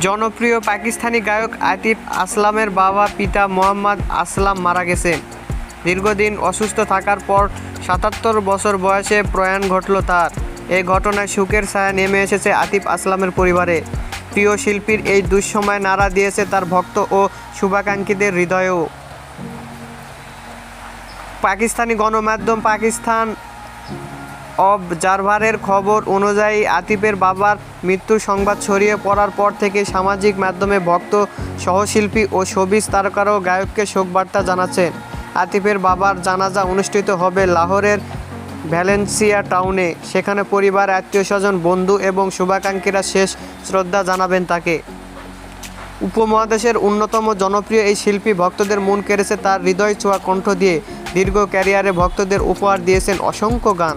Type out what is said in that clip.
জনপ্রিয় পাকিস্তানি গায়ক আতিফ আসলামের বাবা পিতা মোহাম্মদ আসলাম মারা গেছে। দীর্ঘদিন অসুস্থ থাকার পর সাতাত্তর বছর বয়সে প্রয়াণ ঘটল তার। এই ঘটনায় সুখের ছায়া নেমে এসেছে আতিফ আসলামের পরিবারে। প্রিয় শিল্পীর এই দুঃসময় নাড়া দিয়েছে তার ভক্ত ও শুভাকাঙ্ক্ষীদের হৃদয়েও। পাকিস্তানি গণমাধ্যম পাকিস্তান অবজারভারের খবর অনুযায়ী আতিফের বাবার মৃত্যুর সংবাদ ছড়িয়ে পড়ার পর থেকে সামাজিক মাধ্যমে ভক্ত, সহশিল্পী ও শোবিজ তারকারাও গায়ককে শোকবার্তা জানাচ্ছেন। আতিফের বাবার জানাজা অনুষ্ঠিত হবে লাহোরের ভ্যালেন্সিয়া টাউনে। সেখানে পরিবার আত্মীয় স্বজন বন্ধু এবং শুভাকাঙ্ক্ষীরা শেষ শ্রদ্ধা জানাবেন তাকে। উপমহাদেশের অন্যতম জনপ্রিয় এই শিল্পী ভক্তদের মন কেড়েছে তার হৃদয় ছোঁয়া কণ্ঠ দিয়ে। দীর্ঘ ক্যারিয়ারে ভক্তদের উপহার দিয়েছেন অসংখ্য গান।